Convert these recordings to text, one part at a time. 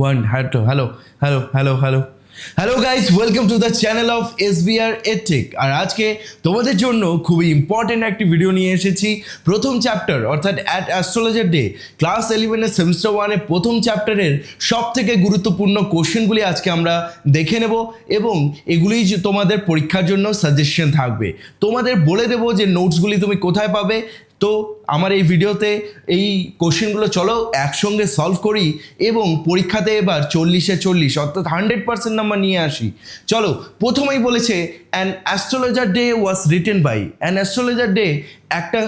One hello hello hello hello hello hello guys welcome to the channel of S B R Atech আর আজকে তোমাদের জন্য খুবই important একটি video নিয়ে এসেছি। প্রথম চ্যাপ্টার অর্থাৎ অ্যাট অ্যাস্ট্রোলজার ডে ক্লাস ইলেভেনের সেমিস্টার ওয়ানের প্রথম চ্যাপ্টারের সব থেকে গুরুত্বপূর্ণ কোশ্চেনগুলি আজকে আমরা দেখে নেব এবং এগুলিই যে তোমাদের পরীক্ষার জন্য সাজেশন থাকবে। তোমাদের বলে দেবো যে নোটসগুলি তুমি কোথায় পাবে তো আমার এই ভিডিওতে এই কোশ্চেনগুলো চলো একসঙ্গে সলভ করি এবং পরীক্ষাতে এবার চল্লিশে চল্লিশ, অর্থাৎ হান্ড্রেড পার্সেন্ট নাম্বার নিয়ে আসি। চলো, প্রথমেই বলেছে an astrologer day was written by an astrologer day একটা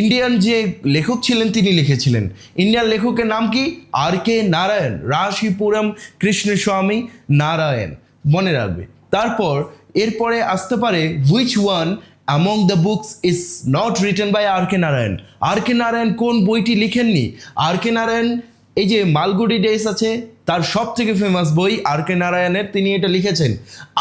ইন্ডিয়ান যে লেখক ছিলেন তিনি লিখেছিলেন। ইন্ডিয়ান লেখকের নাম কি? আর কে নারায়ণ রাশিপুরম কৃষ্ণস্বামী নারায়ণ। মনে রাখবে। তারপর, এরপরে আসতে পারে which one among the books is not written by R K Narayan R K Narayan কোন বইটি লিখেননি? আর কে নারায়ণ এই যে মালগুডি ডেস আছে, তার সব থেকে ফেমাস বই আর কে নারায়ণের তিনি এটা লিখেছেন।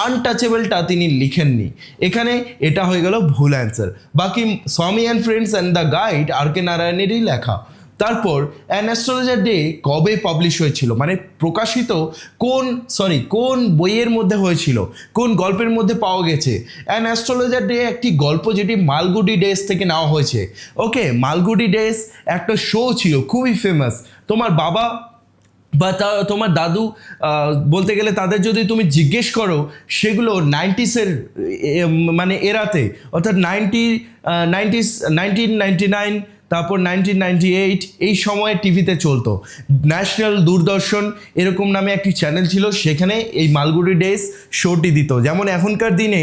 আনটাচেবলটা তিনি লিখেননি। এখানে এটা হয়ে গেল ভুল অ্যান্সার বাকি Swami and friends and the guide R K নারায়ণেরই লেখা। তারপর অ্যান অ্যাস্ট্রোলজার ডে কবে পাবলিশ হয়েছিল? মানে প্রকাশিত কোন সরি কোন বইয়ের মধ্যে হয়েছিল? কোন গল্পের মধ্যে পাওয়া গেছে? অ্যান অ্যাস্ট্রোলজার ডে একটি গল্প যেটি মালগুডি ডেস থেকে নেওয়া হয়েছে। ওকে মালগুডি ডেস একটা শো ছিল, খুবই ফেমাস তোমার বাবা বা তা, তোমার দাদু বলতে গেলে তাদের যদি তুমি জিজ্ঞেস করো, সেগুলো নাইনটিসের মানে এরাতে, অর্থাৎ ninety nineties nineteen ninety nine তারপর নাইনটিন নাইনটি এইট এই সময়ে টিভিতে চলতো। ন্যাশনাল দূরদর্শন এরকম নামে একটি চ্যানেল ছিল, সেখানে এই মালগুড়ি ডেস শোটি দিত। যেমন এখনকার দিনে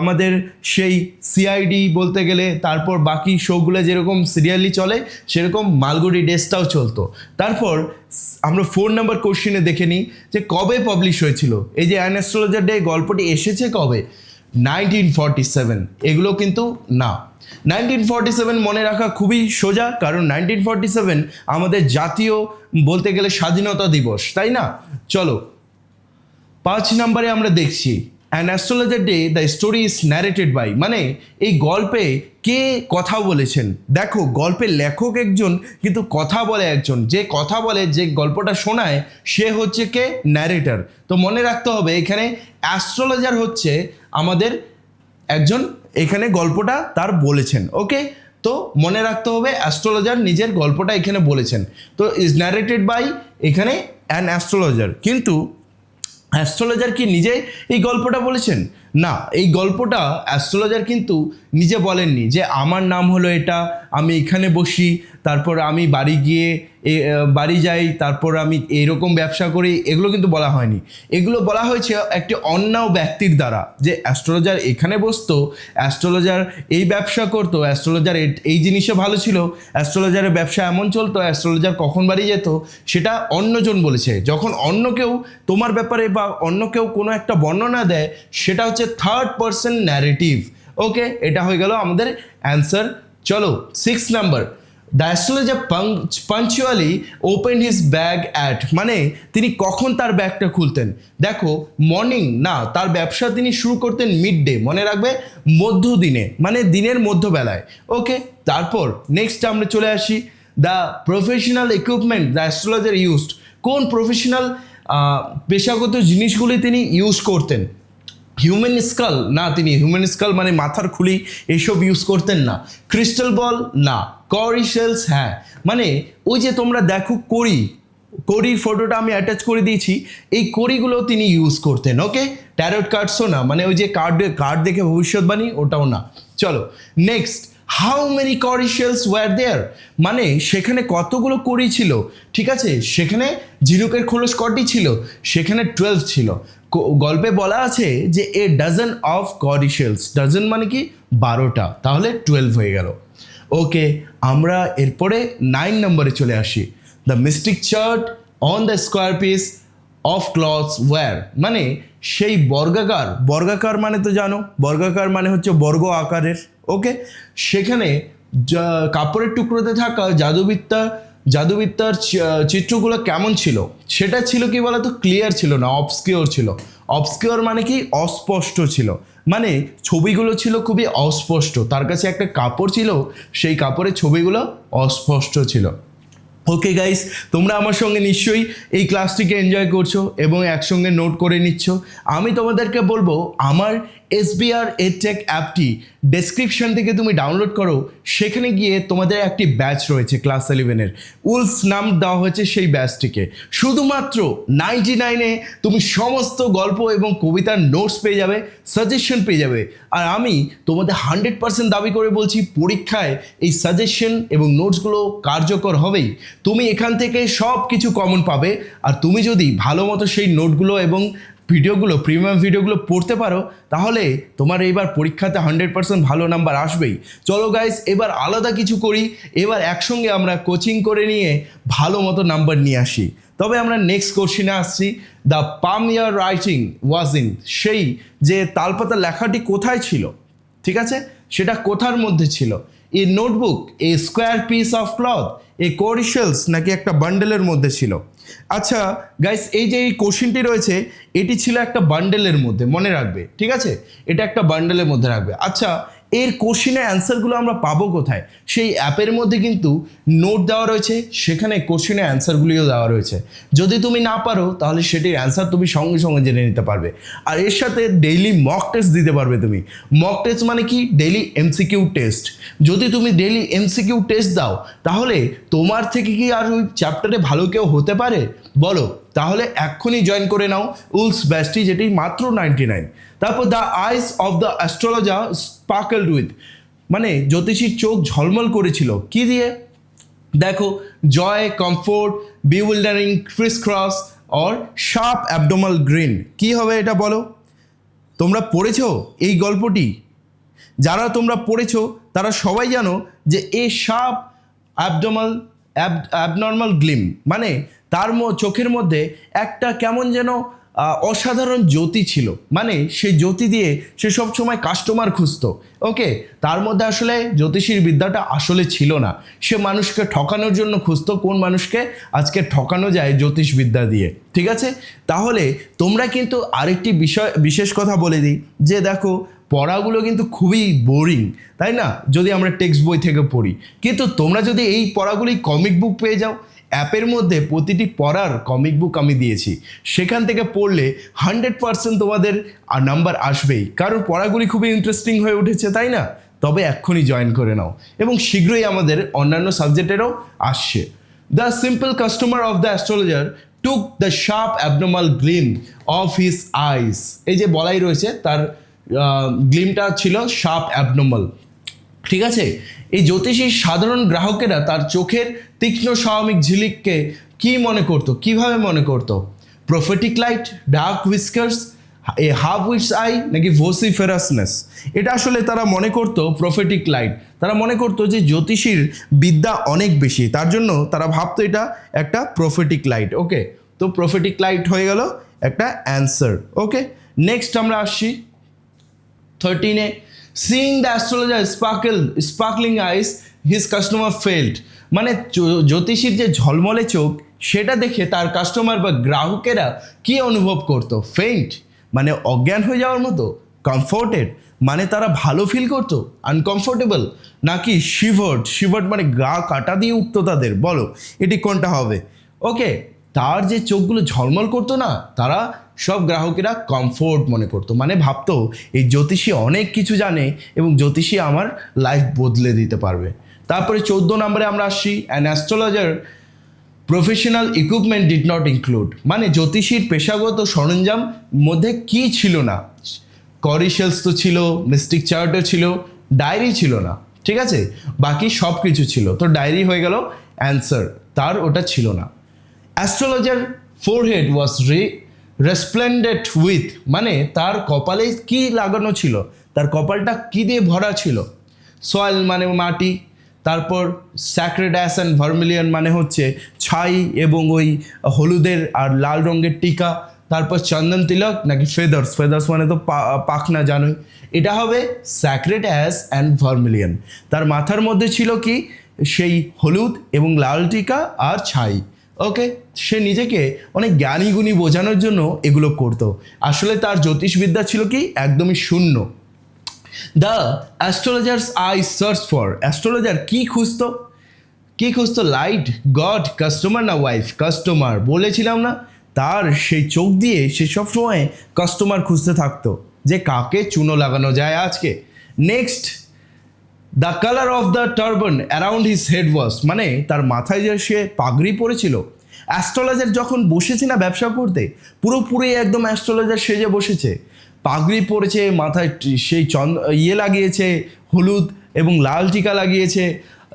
আমাদের সেই সিআইডি বলতে গেলে, তারপর বাকি শোগুলো যেরকম সিরিয়ালি চলে, সেরকম মালগুড়ি ডেসটাও চলতো। তারপর আমরা ফোর নাম্বার কোশ্চিনে দেখে নিই যে কবে পাবলিশ হয়েছিল? এই যে অ্যান অ্যাস্ট্রোলজার ডে গল্পটি এসেছে কবে? Nineteen forty seven. এগুলো কিন্তু না। নাইনটিন ফর্টি সেভেন মনে রাখা খুবই সোজা, কারণ নাইনটিন ফর্টি সেভেন আমাদের জাতীয় বলতে গেলে স্বাধীনতা দিবস, তাই না? চলো, পাঁচ নম্বরে আমরা দেখছি an astrologer day the story is narrated by মানে এই গল্পে কে কথা বলেছেন? দেখো, গল্পের লেখক একজন, কিন্তু কথা বলে একজন। যে কথা বলে, যে গল্পটা শোনায়, সে হচ্ছে কে? ন্যারেটার তো মনে রাখতে হবে, এখানে অ্যাস্ট্রোলজার হচ্ছে আমাদের একজন, এখানে গল্পটা তার বলেছেন ওকে তো মনে রাখতে হবে অ্যাস্ট্রোলজার নিজের গল্পটা এখানে বলেছেন। তো ইজ ন্যারেটেড বাই এখানে অ্যান অ্যাস্ট্রোলজার কিন্তু অ্যাস্ট্রোলজার কি নিজে এই গল্পটা বলেছেন? না, এই গল্পটা অ্যাস্ট্রোলজার কিন্তু নিজে বলেননি যে আমার নাম হলো এটা, আমি এখানে বসি তারপর আমি বাড়ি গিয়ে বাড়ি যাই, তারপর আমি এরকম ব্যবসা করি, এগুলো কিন্তু বলা হয়নি। এগুলো বলা হয়েছে একটি অন্য ব্যক্তির দ্বারা, যে অ্যাস্ট্রোলজার এখানে বসতো অ্যাস্ট্রোলজার এই ব্যবসা করতো অ্যাস্ট্রোলজার এই জিনিসে ভালো ছিল অ্যাস্ট্রোলজারের ব্যবসা এমন চলতো অ্যাস্ট্রোলজার কখন বাড়ি যেত, সেটা অন্যজন বলেছে। যখন অন্য কেউ তোমার ব্যাপারে বা অন্য কেউ কোনো একটা বর্ণনা দেয়, সেটা হচ্ছে থার্ড পার্সন ন্যারেটিভ ওকে এটা হয়ে গেল আমাদের অ্যান্সার চলো six number the punctually open his bag at মানে তিনি কখন তার ব্যাগটা খুলতেন? দেখো মর্নিং না, তার ব্যবসা তিনি শুরু করতেন মিড ডে মনে রাখবে, মধ্যদিনে মানে দিনের মধ্যবেলায় ওকে তারপর নেক্সট আমরা চলে আসি the professional equipment the astrologer used কোন প্রফেশনাল পেশাগত জিনিসগুলি তিনি ইউজ করতেন? হিউম্যান স্কাল না তিনি। হিউম্যান স্কাল মানে মাথার খুলি, এসব ইউজ করতেন না। ক্রিস্টাল বল না। করিশেলস হ্যাঁ। মানে ওই যে তোমরা দেখো করি, করির ফটোটা আমি অ্যাটাচ করে দিয়েছি, এই করিগুলো তিনি ইউজ করতেন ওকে ট্যারোট কার্ডসও না। মানে ওই যে কার্ড কার্ড দেখে ভবিষ্যৎবাণী, ওটাও না। চলো next how many cowrie shells were there মানে সেখানে কতগুলো করি ছিল? ঠিক আছে? সেখানে ঝিনুকের খোলস কটি ছিল? সেখানে টুয়েলভ ছিল। গল্পে বলা আছে যে এ ডাজন অফ করিশেলস ডাজন মানে কি? বারোটা। তাহলে টুয়েলভ হয়ে গেল। ওকে, আমরা এরপরে নাইন নম্বরে চলে আসি। The mystic chart on the square piece of cloths were মানে সেই বর্গাকার বর্গাকার মানে তো জানো, বর্গাকার মানে হচ্ছে বর্গ আকারের, ওকে? সেখানে কাপড়ের টুকরোতে থাকা জাদুবিদ্যা জাদুবিদ্যার চিত্রগুলো কেমন ছিল? সেটা ছিল কি বলতো? ক্লিয়ার ছিল না অবস্কিওর ছিল। অবস্কিওর মানে কি? অস্পষ্ট ছিল। মানে ছবিগুলো ছিল খুবই অস্পষ্ট। তার কাছে একটা কাপড় ছিল, সেই কাপড়ের ছবিগুলো অস্পষ্ট ছিল। ওকে গাইস তোমরা আমার সঙ্গে নিশ্চয়ই এই ক্লাসটিকে এনজয় করছ এবং একসঙ্গে নোট করে নিচ্ছ। আমি তোমাদেরকে বলব, আমার এসবিআর এডটেক অ্যাপটি ডেসক্রিপশন থেকে তুমি ডাউনলোড করো, সেখানে গিয়ে তোমাদের একটি ব্যাচ রয়েছে ক্লাস ইলেভেনের উলস নাম দেওয়া হয়েছে সেই ব্যাচটিকে। শুধুমাত্র নাইনটি নাইনে তুমি সমস্ত গল্প এবং কবিতার নোটস পেয়ে যাবে সাজেশন পেয়ে যাবে। আর আমি তোমাদের হান্ড্রেড পার্সেন্ট দাবি করে বলছি, পরীক্ষায় এই সাজেশন এবং নোটসগুলো কার্যকর হবেই। তুমি এখান থেকে সব কিছু কমন পাবে। আর তুমি যদি ভালো মতো সেই নোটগুলো এবং ভিডিওগুলো প্রিমিয়াম ভিডিওগুলো পড়তে পারো, তাহলে তোমার এইবার পরীক্ষাতে হান্ড্রেড পার্সেন্ট ভালো নাম্বার আসবেই। চলো গাইস এবার আলাদা কিছু করি, এবার একসঙ্গে আমরা কোচিং করে নিয়ে ভালো মতো নাম্বার নিয়ে আসি। তবে আমরা নেক্সট কোশ্চিনে আসছি। The palm year writing was in সেই যে তালপাতা লেখাটি কোথায় ছিল? ঠিক আছে? সেটা কোথার মধ্যে ছিল? A notebook a square piece of cloth a cowrie shells নাকি একটা বান্ডেলের মধ্যে ছিল? আচ্ছা গাইস এই যে এই কোশ্চিনটি রয়েছে, এটি ছিল একটা বান্ডেলের মধ্যে, মনে রাখবে, ঠিক আছে? এটা একটা বান্ডেলের মধ্যে রাখবে। আচ্ছা এর কোশ্চিনের অ্যান্সারগুলো আমরা পাবো কোথায়? সেই অ্যাপের মধ্যে কিন্তু নোট দেওয়া রয়েছে, সেখানে কোশ্চিনের অ্যান্সারগুলিও দেওয়া রয়েছে। যদি তুমি না পারো, তাহলে সেটির অ্যান্সার তুমি সঙ্গে সঙ্গে জেনে নিতে পারবে। আর এর সাথে ডেইলি মক টেস্ট দিতে পারবে তুমি। মক টেস্ট মানে কি? ডেইলি এমসিকিউ টেস্ট যদি তুমি ডেইলি এমসিকিউ টেস্ট দাও, তাহলে তোমার থেকে কি আর ওই চ্যাপ্টারে ভালো কেউ হতে পারে? বলো। তাহলে এক্ষুনি জয়েন করে নাও উলস ব্যাচটি, যেটি মাত্র নাইনটি নাইন তারপর the eyes of the astrologer sparkled with মানে জ্যোতিষীর চোখ ঝলমল করেছিল। কি দিয়ে? দেখো joy comfort bewildering criss cross or sharp abnormal green কি হবে এটা বলো? তোমরা পড়েছো এই গল্পটি? যারা তোমরা পড়েছো, তারা সবাই জানো যে এ সাপ অ্যাবডোমাল অ্যাব অ্যাবনর্মাল গ্লিম মানে তার চোখের মধ্যে একটা কেমন যেন অসাধারণ জ্যোতি ছিল। মানে সেই জ্যোতি দিয়ে সে সব সময় কাস্টমার খুঁজতো। ওকে? তার মধ্যে আসলে জ্যোতিষীর বিদ্যাটা আসলে ছিল না। সে মানুষকে ঠকানোর জন্য খুঁজতো, কোন মানুষকে? আজকে ঠকানো যায় জ্যোতিষ বিদ্যা দিয়ে। ঠিক আছে? তাহলে তোমরা কিন্তু আরেকটি বিষয়, বিশেষ কথা বলে দিই। যে দেখো, পড়াগুলো কিন্তু খুবই বোরিং তাই না? যদি আমরা টেক্সট বই থেকে পড়ি। কিন্তু তোমরা যদি এই পড়াগুলি কমিক বুক পেয়ে যাও অ্যাপের মধ্যে প্রতিটি পড়ার কমিক বুক আমি দিয়েছি। সেখান থেকে পড়লে হান্ড্রেড পার্সেন্ট তোমাদের নাম্বার আসবেই। কারণ পড়াগুলি খুবই ইন্টারেস্টিং হয়ে উঠেছে, তাই না? তবে এক্ষুনি জয়েন করে নাও। এবং শীঘ্রই আমাদের অন্যান্য সাবজেক্টেরও আসছে। The simple customer of the astrologer took the sharp abnormal gleam of his eyes এই যে বলাই রয়েছে, তার গ্লিমটা ছিল শার্প অ্যাবনর্মাল ঠিক আছে? এই জ্যোতিষীর সাধারণ গ্রাহকেরা তার চোখের তীক্ষ্ণ স্বাভাবিক ঝিলিককে কি মনে করতো? কীভাবে মনে করতো? Prophetic light dark whiskers a half wits eye নাকি ভোসিফেরাসনেস এটা আসলে তারা মনে করতো প্রফেটিক লাইট তারা মনে করতো যে জ্যোতিষীর বিদ্যা অনেক বেশি। তার জন্য তারা ভাবতো এটা একটা প্রফেটিক লাইট ওকে তো প্রফেটিক লাইট হয়ে গেল একটা অ্যান্সার ওকে নেক্সট আমরা আসছি থার্টিনে seeing the astrologer sparkle sparkling eyes his customer felt মানে জ্যোতিষীর যে ঝলমলে চোখ, সেটা দেখে তার কাস্টমার বা গ্রাহকেরা কি অনুভব করতো? ফেইন্ট মানে অজ্ঞান হয়ে যাওয়ার মতো? কমফোর্টেড মানে তারা ভালো ফিল করতো? আনকমফোর্টেবল নাকি শিভার্ড শিভার্ড মানে গা কাটা দিয়ে উঠতো তাদের? বলো, এটি কোনটা হবে? ওকে তার যে চোখগুলো ঝলমল করতো না, তারা সব গ্রাহকেরা কমফোর্ট মনে করতো। মানে ভাবতো, এই জ্যোতিষী অনেক কিছু জানে এবং জ্যোতিষী আমার লাইফ বদলে দিতে পারবে। তারপরে চোদ্দ নম্বরে আমরা আসছি। An astrologer professional equipment did not include মানে জ্যোতিষীর পেশাগত সরঞ্জাম মধ্যে কি ছিল না? করিশেলস তো ছিল মিস্টিক চার্টও ছিল ডায়েরি ছিল না। ঠিক আছে? বাকি সব কিছু ছিল। তো ডায়েরি হয়ে গেল অ্যান্সার তার ওটা ছিল না। অ্যাস্ট্রোলজার ফোরহেড ওয়াজ রে রেসপ্লেন্ডেড উইথ মানে তার কপালে কি লাগানো ছিল? তার কপালটা কি দিয়ে ভরা ছিল? সয়েল মানে মাটি তারপর স্যাক্রেড অ্যাস অ্যান্ড ভার্মিলিয়ন মানে হচ্ছে ছাই এবং ওই হলুদের আর লাল রঙের টিকা, তারপর চন্দন তিলক নাকি ফেদার্স ফেদার্স মানে তো পাখনা জানোই। এটা হবে স্যাক্রেড অ্যাস অ্যান্ড ভার্মিলিয়ন তার মাথার মধ্যে ছিল কি? সেই হলুদ এবং লাল টিকা আর ছাই। ওকে? সে নিজেকে অনেক জ্ঞানীগুণী বোঝানোর জন্য এগুলো করতো। আসলে তার জ্যোতিষবিদ্যা ছিল কি? একদমই শূন্য। The astrologer's eye search for astrologer কি খুঁজতো? কি খুঁজতো? লাইট গড কাস্টমার না ওয়াইফ কাস্টমার বলেছিলাম না? তার সেই চোখ দিয়ে সে সবসময় কাস্টমার খুঁজতে থাকতো। যে কাকে চুনো লাগানো যায় আজকে? Next the colour of the turban around his head wash মানে তার মাথায় যে সে পাগড়ি পরেছিল অ্যাস্ট্রোলজার যখন বসেছে না ব্যবসা করতে, পুরোপুরি একদম অ্যাস্ট্রোলজার সেজে বসেছে। পাগড়ি পরেছে, মাথায় সেই চন্দ ইয়ে লাগিয়েছে, হলুদ এবং লাল টিকা লাগিয়েছে,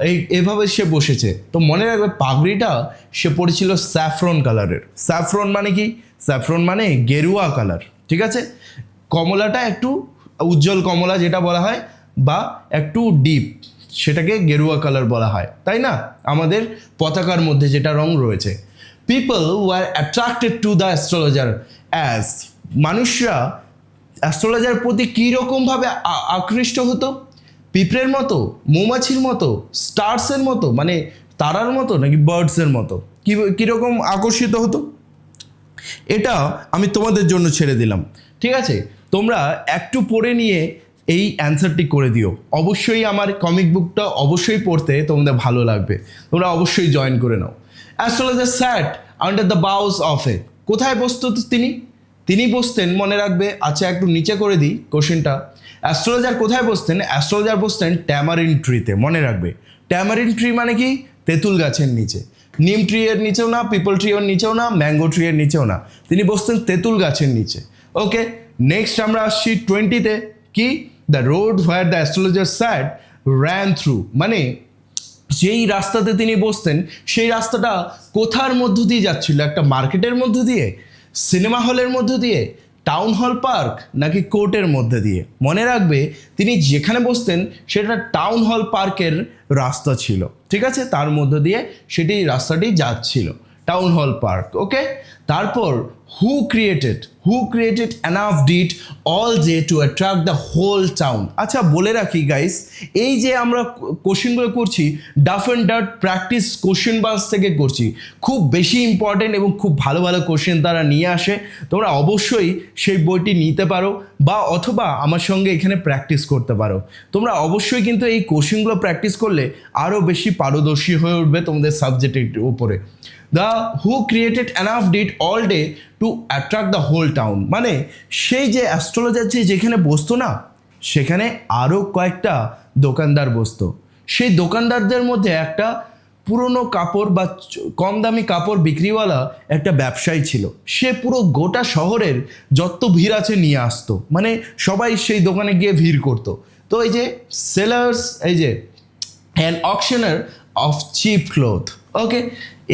এই, এভাবে সে বসেছে। তো মনে রাখবে পাগড়িটা সে পরেছিল স্যাফরন কালারের স্যাফরন মানে কি? স্যাফরন মানে গেরুয়া কালার ঠিক আছে? কমলাটা একটু উজ্জ্বল কমলা যেটা বলা হয়, বা একটু ডিপ সেটাকে গেরুয়া কালার বলা হয়, তাই না? আমাদের পতাকার মধ্যে যেটা রং রয়েছে। People were attracted to the astrologer as মানুষরা অ্যাস্ট্রোলজার প্রতি কীরকমভাবে আকৃষ্ট হতো? পিঁপড়ের মতো, মৌমাছির মতো স্টার্সের মতো মানে তারার মতো নাকি বার্ডসের মতো? কী, কীরকম আকর্ষিত হতো? এটা আমি তোমাদের জন্য ছেড়ে দিলাম। ঠিক আছে? তোমরা একটু পড়ে নিয়ে এই অ্যান্সারটি করে দিও। অবশ্যই আমার কমিক বুকটা অবশ্যই পড়তে তোমাদের ভালো লাগবে। তোমরা অবশ্যই জয়েন করে নাও। Astrologer sat under the boughs of a কোথায় বসতো তিনি? তিনি বসতেন, মনে রাখবে আচ্ছা একটু নিচে করে দিই কোশ্চেনটা অ্যাস্ট্রোলজার কোথায় বসতেন? অ্যাস্ট্রোলজার বসতেন ট্যামারিন ট্রিতে মনে রাখবে। ট্যামারিন ট্রি মানে কি? তেঁতুল গাছের নিচে। নিম ট্রি এর নিচেও না পিপল ট্রি এর নিচেও না ম্যাঙ্গো ট্রি এর নিচেও না। তিনি বসতেন তেঁতুল গাছের নিচে। ওকে নেক্সট আমরা আসছি টোয়েন্টিতে কি? The road where the astrologer sat ran through মানে যেই রাস্তাতে তিনি বসতেন, সেই রাস্তাটা কোথার মধ্য দিয়ে যাচ্ছিল? একটা মার্কেটের মধ্য দিয়ে? সিনেমা হলের মধ্য দিয়ে? Town hall park? নাকি কোর্টের মধ্যে দিয়ে? মনে রাখবে, তিনি যেখানে বসতেন, সেটা টাউন হল পার্কের রাস্তা ছিল। ঠিক আছে? তার মধ্য দিয়ে সেটি রাস্তাটি যাচ্ছিল। টাউন হল পার্ক ওকে তারপর who created who created enough din all day to attract the whole town আচ্ছা বলে রাখি গাইস এই যে আমরা কোশ্চেনগুলো করছি ডাফ অ্যান্ড ডাট প্র্যাকটিস কোশ্চেন বাস থেকে করছি, খুব বেশি ইম্পর্টেন্ট এবং খুব ভালো ভালো কোশ্চেন তারা নিয়ে আসে, তোমরা অবশ্যই সেই বইটি নিতে পারো বা অথবা আমার সঙ্গে এখানে প্র্যাকটিস করতে পারো। তোমরা অবশ্যই কিন্তু এই কোশ্চেনগুলো প্র্যাকটিস করলে আরও বেশি পারদর্শী হয়ে উঠবে তোমাদের সাবজেক্টের উপরে। The who created enough din all day to attract the whole town মানে সেই যে অ্যাস্ট্রোলজার যে যেখানে বসতো না, সেখানে আরও কয়েকটা দোকানদার বসতো। সেই দোকানদারদের মধ্যে একটা পুরনো কাপড় বা কম দামি কাপড় বিক্রিওয়ালা একটা ব্যবসায়ী ছিল। সে পুরো গোটা শহরের যত ভিড় আছে নিয়ে আসতো। মানে সবাই সেই দোকানে গিয়ে ভিড় করতো। তো এই যে সেলার্স এই যে an auctioneer of cheap cloth. Okay?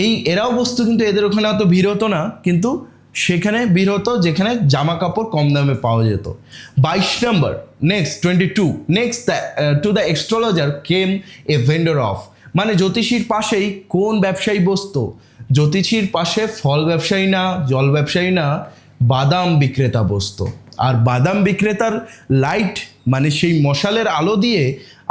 এই, এরাও বস্তু কিন্তু এদের ওখানে অত ভিড় হতো না, কিন্তু সেখানে ভিড় হতো যেখানে জামা কাপড় কম দামে পাওয়া যেত। বাইশ নম্বর next twenty two next to the astrologer came a vendor of মানে জ্যোতিষীর পাশেই কোন ব্যবসায়ী বসতো? জ্যোতিষীর পাশে ফল ব্যবসায়ী না, জল ব্যবসায়ী না, বাদাম বিক্রেতা বসতো। আর বাদাম বিক্রেতার লাইট মানে সেই মশালের আলো দিয়ে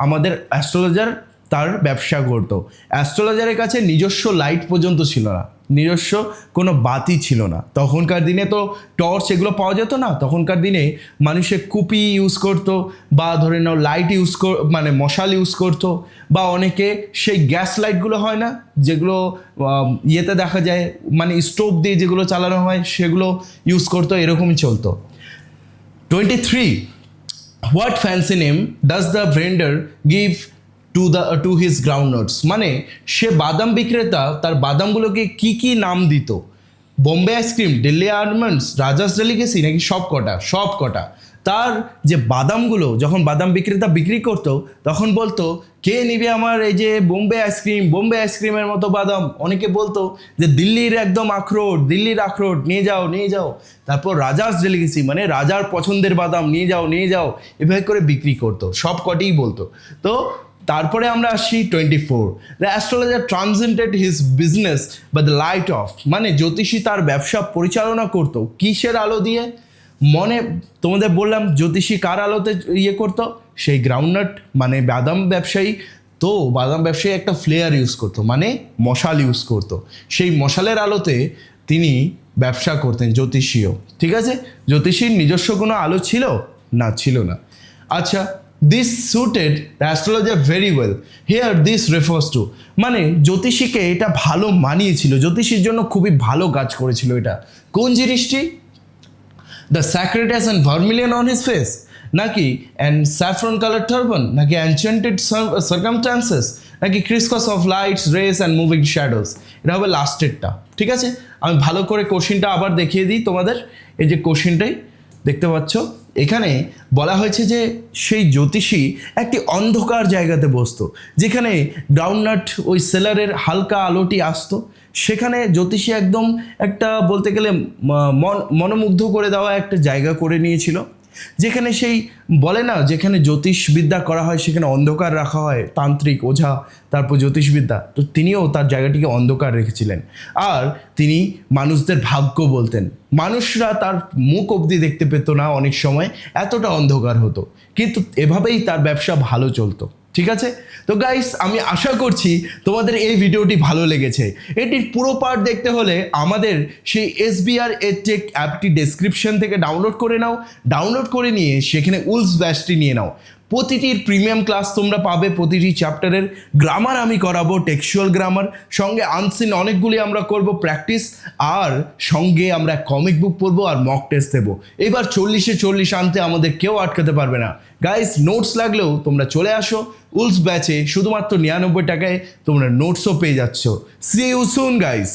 আমাদের অ্যাস্ট্রোলজার তার ব্যবসা করতো অ্যাস্ট্রোলজারের কাছে নিজস্ব লাইট পর্যন্ত ছিল না। নিজস্ব কোনো বাতি ছিল না। তখনকার দিনে তো টর্চ এগুলো পাওয়া যেত না। তখনকার দিনে মানুষে কুপি ইউজ করতো বা ধরে নাও লাইট ইউজ কর মানে মশাল ইউজ করতো বা অনেকে সেই গ্যাস লাইটগুলো হয় না, যেগুলো ইয়েতে দেখা যায় মানে স্টোভ দিয়ে যেগুলো চালানো হয়, সেগুলো ইউজ করতো, এরকমই চলতো। Twenty three what fancy name does the vendor give to the to his groundnuts মানে সে বাদাম বিক্রেতা, তার বাদামগুলোকে কি কি নাম দিত? Bombay ice cream Delhi almonds Raja's delicacy নাকি সব কটা সব কটা। তার যে বাদামগুলো, যখন বাদাম বিক্রেতা বিক্রি করতো, তখন বলতো, কে নিবে আমার এই যে বোম্বে আইসক্রিম বোম্বে আইসক্রিমের মতো বাদাম? অনেকে বলতো যে, দিল্লির একদম আখরোট, দিল্লির আখরোট, নিয়ে যাও নিয়ে যাও। তারপর রাজাস ডেলিকেসি মানে রাজার পছন্দের বাদাম, নিয়ে যাও নিয়ে যাও, এভাবে করে বিক্রি করতো, সব কটিই বলতো। তো তারপরে আমরা আসি twenty four the astrologer transacted his business by the light of মানে জ্যোতিষী তার ব্যবসা পরিচালনা করতো। কিসের আলো দিয়ে? মনে, তোমাদের বললাম জ্যোতিষী কার আলোতে ইয়ে করতো? সেই গ্রাউন্ডনাট মানে বাদাম ব্যবসায়ী। তো বাদাম ব্যবসায়ী একটা ফ্লেয়ার ইউজ করতো মানে মশাল ইউজ করতো। সেই মশালের আলোতে তিনি ব্যবসা করতেন জ্যোতিষীও। ঠিক আছে? জ্যোতিষীর নিজস্ব কোনো আলো ছিল? না ছিল না। আচ্ছা this suited astrologer very well here this refers to মানে জ্যোতিষীকে এটা ভালো মানিয়েছিল, জ্যোতিষীর জন্য খুবই ভালো কাজ করেছিল এটা। কোন জিনিসটি? The sacred ash and vermilion on his face নাকি অ্যান্ড স্যাফ্রন কালার টার্বান নাকি অ্যানচেন্টেড সার্কামস্টান্সেস নাকি crisscross of lights rays and moving shadows এটা হবে লাস্টেরটা ঠিক আছে? আমি ভালো করে কোশ্চিনটা আবার দেখিয়ে দিই তোমাদের। এই যে কোশ্চিনটাই দেখতে পাচ্ছ। এখানে বলা হয়েছে যে সেই জ্যোতিষী একটি অন্ধকার জায়গাতে বসতো, যেখানে গ্রাউন্ডনাট ওই সেলারের হালকা আলোটি আসতো। সেখানে জ্যোতিষী একদম একটা বলতে গেলে মন, মনোমুগ্ধ করে দেওয়া একটা জায়গা করে নিয়েছিল, যেখানে সেই বলে না, যেখানে জ্যোতিষবিদ্যা করা হয় সেখানে অন্ধকার রাখা হয়, তান্ত্রিক ওঝা, তারপর জ্যোতিষবিদ্যা। তো তিনিও তার জায়গাটিকে অন্ধকার রেখেছিলেন। আর তিনি মানুষদের ভাগ্য বলতেন। মানুষরা তার মুখ অবধি দেখতে পেত না অনেক সময়, এতটা অন্ধকার হতো। কিন্তু এভাবেই তার ব্যবসা ভালো চলতো। ঠিক আছে? তো গাইস আমি আশা করছি তোমাদের এই ভিডিওটি ভালো লেগেছে। এটির পুরো পার্ট দেখতে হলে আমাদের সেই এস বিআর এডটেক অ্যাপটি ডেসক্রিপশন থেকে ডাউনলোড করে নাও। ডাউনলোড করে নিয়ে সেখানে উলস ব্যাচটি নিয়ে নাও। প্রতিটির প্রিমিয়াম ক্লাস তোমরা পাবে, প্রতিটি চ্যাপ্টারের গ্রামার আমি করাবো টেক্সচুয়াল গ্রামার সঙ্গে আনসিন অনেকগুলি আমরা করব প্র্যাকটিস আর সঙ্গে আমরা কমিক বুক পড়ব আর মক টেস্ট দেবো। এবার চল্লিশে চল্লিশ আনতে আমাদের কেউ আটকাতে পারবে না। গাইস নোটস লাগলেও তোমরা চলে আসো। উলস ব্যাচে শুধুমাত্র নিরানব্বই টাকায় তোমরা নোটসও পেয়ে যাচ্ছ। C you soon guys